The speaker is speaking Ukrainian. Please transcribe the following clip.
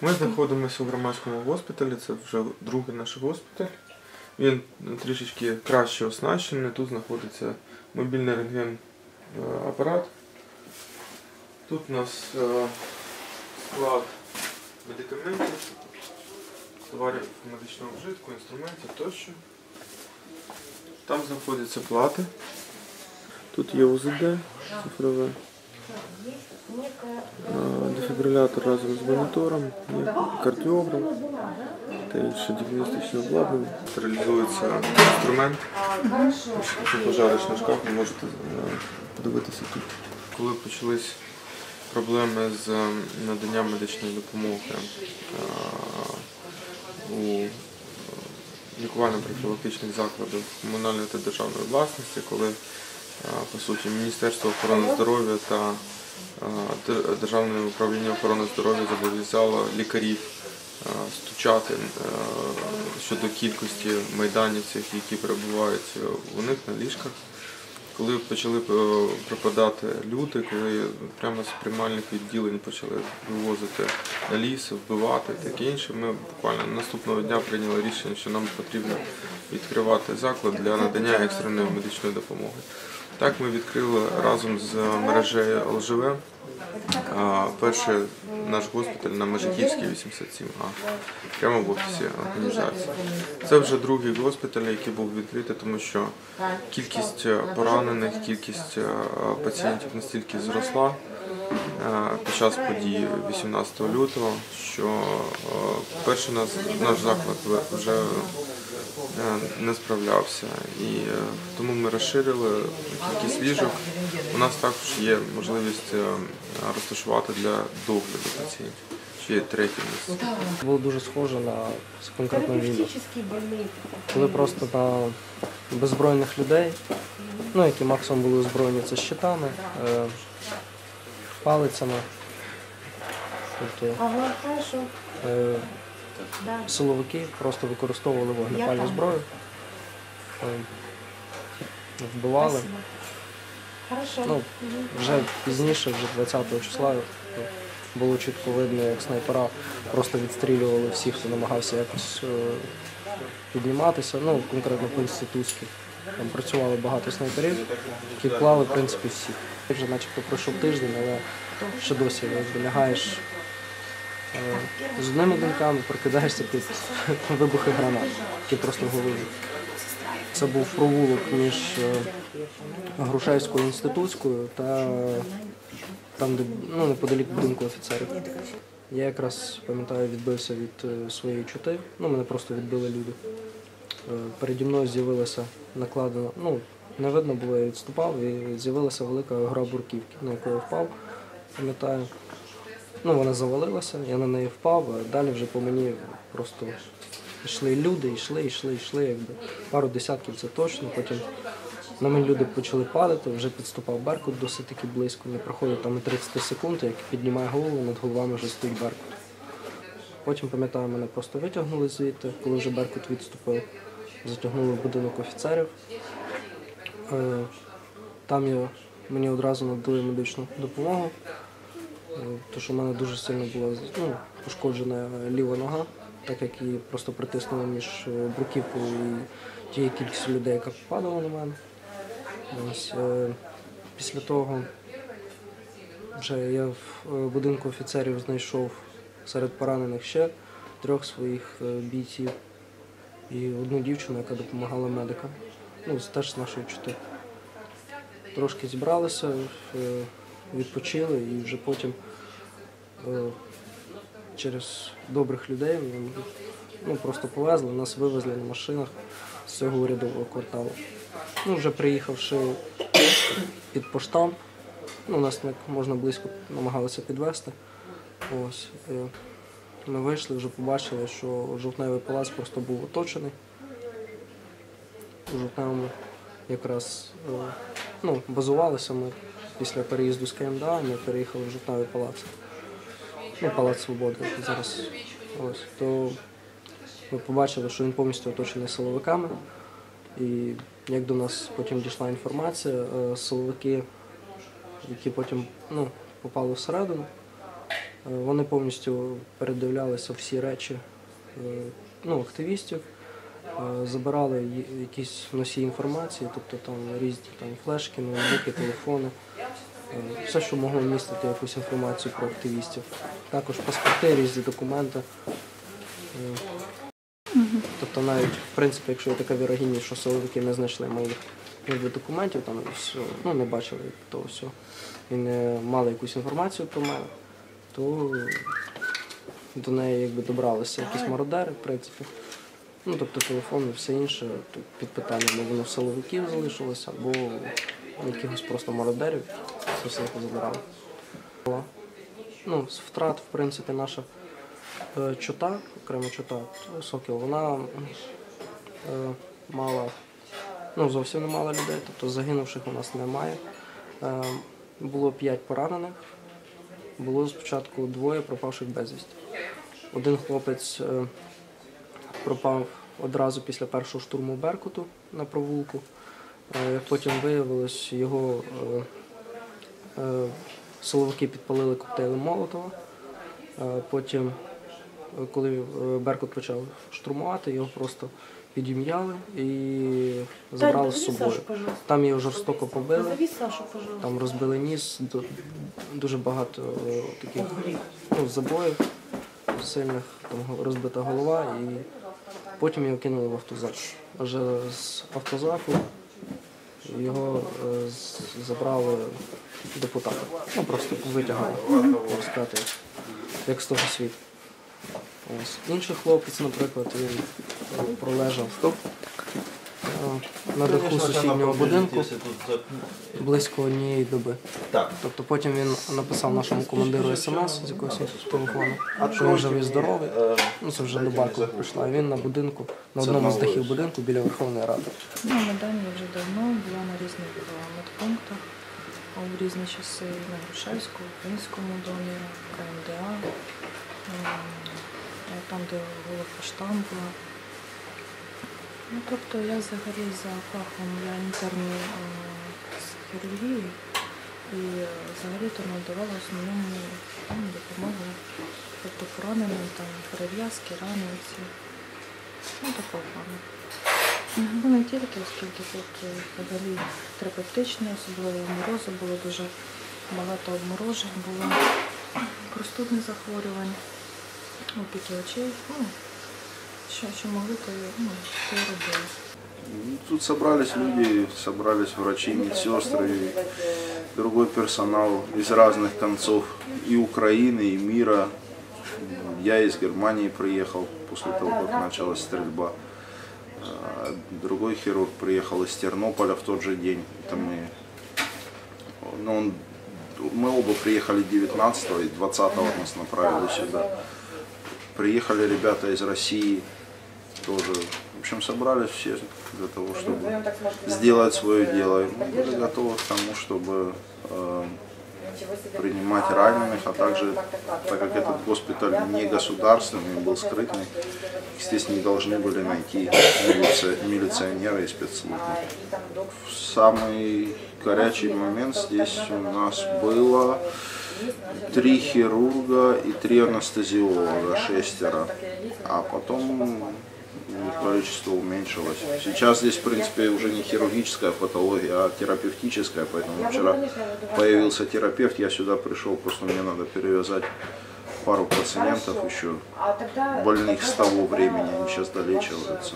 Ми знаходимося у громадському госпіталі, це вже другий наш госпіталь. Він трішечки краще оснащений. Тут знаходиться мобільний рентген е. Тут у нас е, склад медикаментів, товарів медичного вжитку, інструментів тощо. Там знаходяться плати. Тут є УЗД цифрове. Е, Дефібрилятор разом з монітором, є кардіограф та інше діагностичне обладнання. Стерилізується інструмент. Якщо пожариш на шкаф, ви можете е, подивитися тут. Коли почались проблеми з наданням медичної допомоги е, у лікувально-профілактичних закладах комунальної та державної власності, коли по суті Міністерство охорони здоров'я та Державне управління охорони здоров'я зобов'язало лікарів стучати щодо кількості майданівців, які перебувають у них на ліжках. Коли почали е, припадати люди, коли прямо з приймальних відділень почали вивозити на ліс, вбивати і таке інше, ми буквально наступного дня прийняли рішення, що нам потрібно відкривати заклад для надання екстреної медичної допомоги. Так ми відкрили разом з мережею ЛЖВ перший наш госпіталь на Межиківській 87А, прямо в офісі організації. Це вже другий госпіталь, який був відкритий, тому що кількість е, поранених, кількість е, пацієнтів настільки зросла е, під час подій 18 лютого, що перший наш, заклад вже не справлявся. І е, тому ми розширили кількість ліжок. У нас також є можливість е, розташувати для догляду пацієнтів. Ще є третє місце. Було дуже схоже на конкретну війну. Коли просто на беззбройних людей, ну які максимум були озброєні це щитами, е, палицями, тобто е, Да. силовики просто використовували вогнепальну зброю, е, вбивали. Хорошо. Ну, Вже пізніше, вже 20 числа, е, було чітко видно, як снайпера просто відстрілювали всіх, хто намагався якось е, підніматися. Ну, конкретно по інститутськи. Там працювало багато снайперів, які клали, в принципі, всіх. Вже начебто пройшов тиждень, але ще досі якби, лягаєш з одними думками, прокидаєшся під вибухи гранат, які просто в голові. Це був провулок між е, Грушевською інститутською та там, де ну, неподалік будинку офіцерів. Я якраз пам'ятаю, відбився від е, своєї чути. Ну, мене просто відбили люди. Е, Переді мною з'явилася накладена, ну, не видно було, я відступав, і з'явилася велика гора бурківки, на яку я впав, пам'ятаю. Ну, вона завалилася, я на неї впав, а далі вже по мені просто йшли люди, йшли, йшли, йшли, якби пару десятків це точно. Потім на мене люди почали падати, вже підступав Беркут досить таки близько. Не проходить там 30 секунд, як піднімає голову, над головами вже стоїть Беркут. Потім, пам'ятаю, мене просто витягнули звідти, коли вже Беркут відступив, затягнули в будинок офіцерів. Е, Там я, мені одразу надали медичну допомогу, тому що в мене дуже сильно була ну, пошкоджена ліва нога, так як її просто притиснули між е, бруківкою і тією кількістю людей, яка падала на мене. Ось, е, після того вже я в е, будинку офіцерів знайшов серед поранених ще трьох своїх бійців і одну дівчину, яка допомагала медикам. Ну, теж з нашої чути. Трошки зібралися, відпочили і вже потім через добрих людей ну, просто повезли, нас вивезли на машинах з цього урядового кварталу. Ну, вже приїхавши під поштамп, ну, нас так можна близько намагалися підвести. Ось, е, ми вийшли, вже побачили, що жовтневий палац просто був оточений. У жовтневому якраз е, ну, базувалися ми після переїзду з КМДА, ми переїхали в жовтневий палац. Ну, Палац Свободи зараз. Ось, то ми побачили, що він повністю оточений силовиками. І як до нас потім дійшла інформація, е, силовики, які потім ну, попали всередину, Вони повністю передивлялися всі речі е, ну, активістів, е, забирали якісь носії інформації, тобто там різні там, флешки, ноутбуки, телефони, е, все, що могло містити якусь інформацію про активістів. Також паспорти, різні документи. Тобто навіть, в принципі, якщо є така вірогідність, що силовики не знайшли моїх документів, там, все, ну, не бачили того всього, і не мали якусь інформацію про мене, то до неї якби добралися якісь мародери, в принципі. Ну, тобто телефон і все інше під питанням, воно в силовиків залишилося, або якихось просто мародерів, це все позабирали. Ну, з втрат, в принципі, наша е, чота, окрема чота Сокіл, вона е, мала, ну, зовсім не мало людей, тобто загинувших у нас немає. Е, було п'ять поранених, було спочатку двоє пропавших безвісті. Один хлопець пропав одразу після першого штурму Беркуту на провулку. Як потім виявилось, його силовики підпалили коктейлем Молотова. Е, Потім, е, коли е, Беркут почав штурмувати, його просто підім'яли і забрали з собою. Там його жорстоко побили. Пожалуйста. Там розбили ніс, дуже багато таких ну, забоїв сильних, там розбита голова, і потім його кинули в автозак. Вже з автозаку його е, забрали депутати. Ну просто витягали, можна сказати, як з того світу. Ось. Інший хлопець, наприклад, він е, пролежав на даху сусіднього будинку близько однієї доби. Так. Тобто потім він написав нашому командиру смс з якогось телефону, що він живий здоровий. Ну це вже доба, коли прийшла. І він на будинку, на одному з дахів будинку біля Верховної Ради. Ну, Майдані вже давно була на різних медпунктах у різні часи на Грушевську, Українському домі, КМДА, ем, там, де Голофаштам була. Ну, тобто я взагалі за фахом я інтерні е, хірургії і е, взагалі-то надавала основному ну, допомогу тобто пораненим, там перев'язки, рани. Ну, такого плану. Ну, не тільки, оскільки тут е, взагалі терапевтичні, особливо морози було дуже багато обморожень, було простудних захворювань, опіки очей. Ну, ну, робили. Тут собрались люди, собрались врачи, медсестры, и другой персонал из разных концов и Украины, и мира. Я из Германии приехал после того, как началась стрельба. А, Другой хирург приехал из Тернополя в тот же день. Это мы, ну, он, мы оба приехали 19 и 20 нас направили сюда. Приехали ребята из России, тоже. В общем, собрались все для того, чтобы сделать свое дело. И мы были готовы к тому, чтобы э, принимать раненых, а также, так как этот госпиталь не государственный, был скрытный, их здесь не должны были найти милиция- милиционеры и спецслужбы. В самый горячий момент здесь у нас было три хирурга и три анестезиолога, шестеро. А потом количество уменьшилось. Сейчас здесь, в принципе, уже не хирургическая патология, а терапевтическая, поэтому вчера появился терапевт, я сюда пришел, просто мне надо перевязать пару пациентов еще больных с того времени, они сейчас долечиваются.